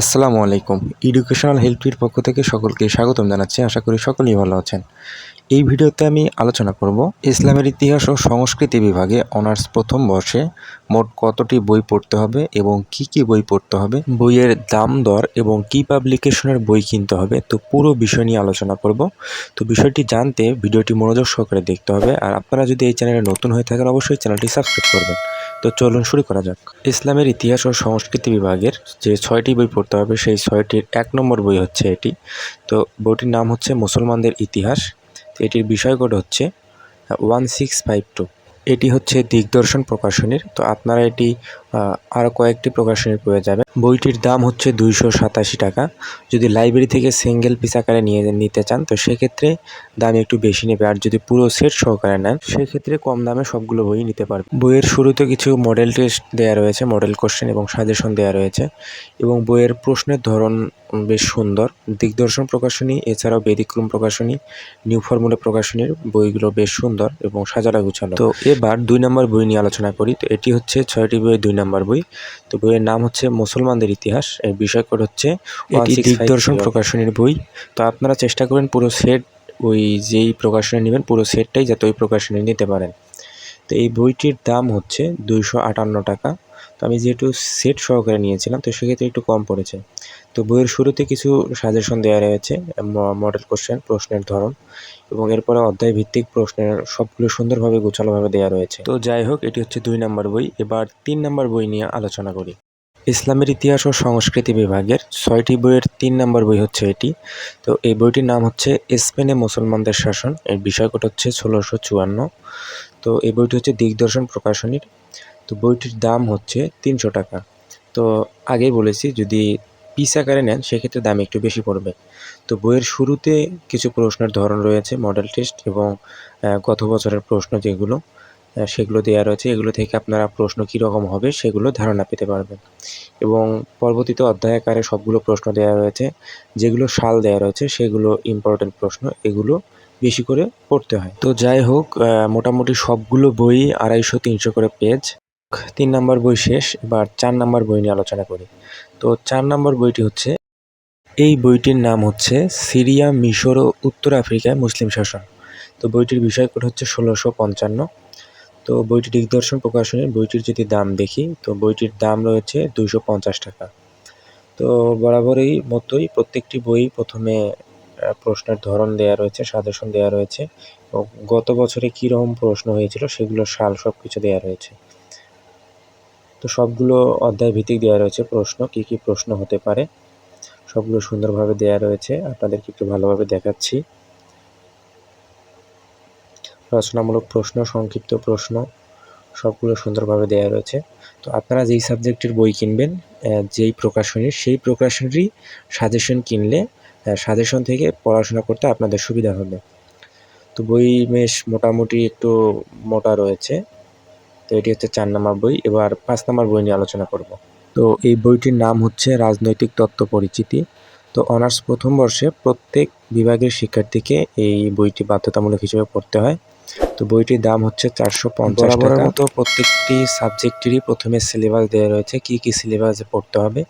আসসালামু আলাইকুম। এডুকেশনাল হেল্পটির পক্ষ থেকে সকলকে স্বাগতম জানাচ্ছি। আশা করি সকলেই ভালো আছেন। এই ভিডিওতে আমি আলোচনা করব ইসলামের ইতিহাস ও সংস্কৃতি বিভাগে অনার্স প্রথম বর্ষে মোট কতটি বই পড়তে হবে এবং কি কি বই পড়তে হবে, বইয়ের দাম দর এবং কি পাবলিকেশনের বই কিনতে হবে, তো পুরো বিষয় নিয়ে আলোচনা করব। তো বিষয়টি জানতে ভিডিওটি মনোযোগ সহকারে দেখতে হবে। আর আপনারা যদি এই চ্যানেলে নতুন হয়ে থাকেন, অবশ্যই চ্যানেলটি সাবস্ক্রাইব করবেন। তো চলুন শুরু করা যাক। ইসলামের ইতিহাস ও সংস্কৃতি বিভাগের যে ছয়টি বই পড়তে হবে, সেই ছয়টির এক নম্বর বই হচ্ছে এটি। তো বইটির নাম হচ্ছে মুসলমানদের ইতিহাস। এটির বিষয়কোড হচ্ছে ওয়ান সিক্স ফাইভ টু এটি হচ্ছে দিগদর্শন প্রকাশনীর। তো আপনারা এটি আরও কয়েকটি প্রকাশনীর পেয়ে যাবেন। বইটির দাম হচ্ছে দুইশো সাতাশি টাকা। যদি লাইব্রেরি থেকে সিঙ্গেল পিস আকারে নিয়ে নিতে চান, তো সেক্ষেত্রে দাম একটু বেশি নেবে। আর যদি পুরো সেট সহকারে নেন, সেক্ষেত্রে কম দামে সবগুলো বই নিতে পারবে বইয়ের শুরুতে কিছু মডেল টেস্ট দেওয়া রয়েছে, মডেল কোশ্চেন এবং সাজেশন দেওয়া রয়েছে এবং বইয়ের প্রশ্নের ধরন বেশ সুন্দর। দিগদর্শন প্রকাশনী এছাড়াও ব্যতিক্রম প্রকাশনী নিউ ফর্মুলা প্রকাশনীর বইগুলো বেশ সুন্দর এবং সাজানো গুছানো। তো এবার দুই নম্বর বই নিয়ে আলোচনা করি। তো এটি হচ্ছে ছয়টি বইয়ের দুই নম্বর বই। তো বইয়ের নাম হচ্ছে মুসলমানদের ইতিহাস। এর বিষয় কোড হচ্ছে দিগদর্শন প্রকাশনীর বই। তো আপনারা চেষ্টা করেন পুরো সেট ওই যেই প্রকাশনী নেবেন পুরো সেটটাই যাতে ওই প্রকাশনী নিতে পারেন। তো এই বইটির দাম হচ্ছে দুইশো আটান্ন টাকা। তো আমি যেহেতু সেট সহকারে নিয়েছিলাম তো সেক্ষেত্রে একটু কম পড়েছে। তো বইয়ের শুরুতে কিছু সাজেশন দেওয়া রয়েছে মডেল কোশ্চেন প্রশ্নের ধরন এবং এরপরে অধ্যায় ভিত্তিক প্রশ্নের সবগুলো সুন্দরভাবে, গোছালোভাবে দেওয়া রয়েছে। তো যাই হোক, এটি হচ্ছে দুই নম্বর বই। এবার তিন নম্বর বই নিয়ে আলোচনা করি। ইসলামের ইতিহাস ও সংস্কৃতি বিভাগের ছয়টি বইয়ের তিন নম্বর বই হচ্ছে এটি। তো এই বইটির নাম হচ্ছে স্পেনে মুসলমানদের শাসন। এর বিষয়কোড হচ্ছে ষোলোশো চুয়ান্ন। তো এই বইটি হচ্ছে দিগদর্শন প্রকাশনীর। তো বইটির দাম হচ্ছে তিনশো টাকা। তো আগেই বলেছি, যদি পিস আকারে নেন, সেক্ষেত্রে দাম একটু বেশি পড়বে। তো বইয়ের শুরুতে কিছু প্রশ্নের ধরন রয়েছে মডেল টেস্ট এবং গত বছরের প্রশ্ন যেগুলো সেগুলো দেওয়া রয়েছে। এগুলো থেকে আপনারা প্রশ্ন কীরকম হবে সেগুলো ধারণা পেতে পারবেন। এবং পরবর্তীতে অধ্যায় আকারে সবগুলো প্রশ্ন দেওয়া রয়েছে, যেগুলো সাল দেওয়া রয়েছে, সেগুলো ইম্পর্টেন্ট প্রশ্ন, এগুলো বেশি করে পড়তে হয়। তো যাই হোক মোটামুটি সবগুলো বই আড়াইশো তিনশো করে পেজ তিন নম্বর বই শেষ, এবার চার নম্বর বই নিয়ে আলোচনা করি। তো চার নম্বর বইটি হচ্ছে, এই বইটির নাম হচ্ছে সিরিয়া, মিশর ও উত্তর আফ্রিকায় মুসলিম শাসন। তো বইটির বিষয়কোড হচ্ছে ষোলোশো পঞ্চান্ন। তো বইটি দিগদর্শন প্রকাশনের বইটির যদি দাম দেখি, তো বইটির দাম রয়েছে দুইশো পঞ্চাশ টাকা। তো বরাবরই মতোই প্রত্যেকটি বই প্রথমে প্রশ্নের ধরন দেয়া রয়েছে, সাজেশন দেওয়া রয়েছে, এবং গত বছরে কীরকম প্রশ্ন হয়েছিল সেগুলো সাল সব কিছু দেওয়া রয়েছে। তো সবগুলো অধ্যায় ভিত্তিক দেওয়া রয়েছে। প্রশ্ন, কি কি প্রশ্ন হতে পারে? সবগুলো সুন্দরভাবে দেওয়া রয়েছে। আপনাদেরকে একটু ভালোভাবে দেখাচ্ছি। রচনামূলক প্রশ্ন, সংক্ষিপ্ত প্রশ্ন, সবগুলো সুন্দরভাবে দেওয়া রয়েছে। তো আপনারা যেই সাবজেক্টের বই কিনবেন যেই প্রকাশনীর, সেই প্রকাশনীরই সাজেশন কিনলে সাজেশন থেকে পড়াশোনা করতে আপনাদের সুবিধা হবে। তো বই বেশ মোটামুটি একটু মোটা রয়েছে। তো এটি হচ্ছে চার নম্বর বই। এবার পাঁচ নম্বর বই নিয়ে আলোচনা করব। তো এই বইটির নাম হচ্ছে রাজনৈতিক তত্ত্ব পরিচিতি। তো অনার্স প্রথম বর্ষে প্রত্যেক বিভাগের শিক্ষার্থীকে এই বইটি বাধ্যতামূলক হিসেবে পড়তে হয়। তো বইটির দাম হচ্ছে চারশো পঞ্চাশ টাকার মতো প্রত্যেকটি সাবজেক্টেরই প্রথমে সিলেবাস দেওয়া রয়েছে কি কি সিলেবাসে পড়তে হবে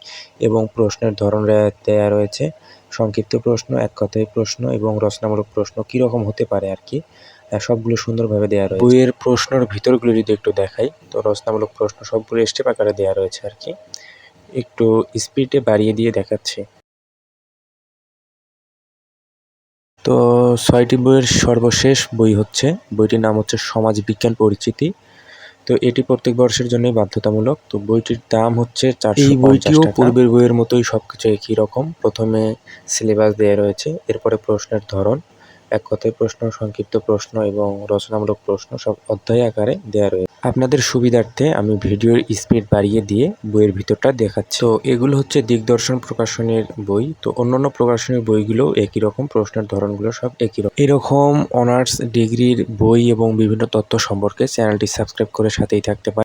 এবং প্রশ্নের ধরন দেওয়া রয়েছে। সংক্ষিপ্ত প্রশ্ন এক কথায় প্রশ্ন এবং রচনামূলক প্রশ্ন কীরকম হতে পারে আর কি। সবগুলো সুন্দরভাবে দেওয়া রয়েছে। বইয়ের প্রশ্নর ভিতরগুলো যদি একটু দেখাই তো রচনামূলক প্রশ্ন সবগুলো স্টেপ আকারে দেওয়া রয়েছে আর কি। একটু স্পিডে বাড়িয়ে দিয়ে দেখাচ্ছি। তো ছয়টি বইয়ের সর্বশেষ বই হচ্ছে বইটির নাম হচ্ছে সমাজ বিজ্ঞান পরিচিতি। তো এটি প্রত্যেক বর্ষের জন্যই বাধ্যতামূলক। তো বইটির দাম হচ্ছে চারশো বইটিও পূর্বের বইয়ের মতোই সব কিছু একই রকম। প্রথমে সিলেবাস দেওয়া রয়েছে এরপরে প্রশ্নের ধরন। এক কথায় প্রশ্ন, সংক্ষিপ্ত প্রশ্ন এবং রচনামূলক প্রশ্ন সব অধ্যায় আকারে দেওয়া রয়েছে। আপনাদের সুবিধার্থে আমি ভিডিওর স্পিড বাড়িয়ে দিয়ে বইয়ের ভিতরটা দেখাচ্ছি। তো এগুলো হচ্ছে দিগদর্শন প্রকাশনের বই। তো অন্যান্য প্রকাশনের বইগুলো একই রকম, প্রশ্নের ধরনগুলো সব একই রকম। এরকম অনার্স ডিগ্রির বই এবং বিভিন্ন তথ্য সম্পর্কে চ্যানেলটি সাবস্ক্রাইব করে সাথেই থাকতে পারে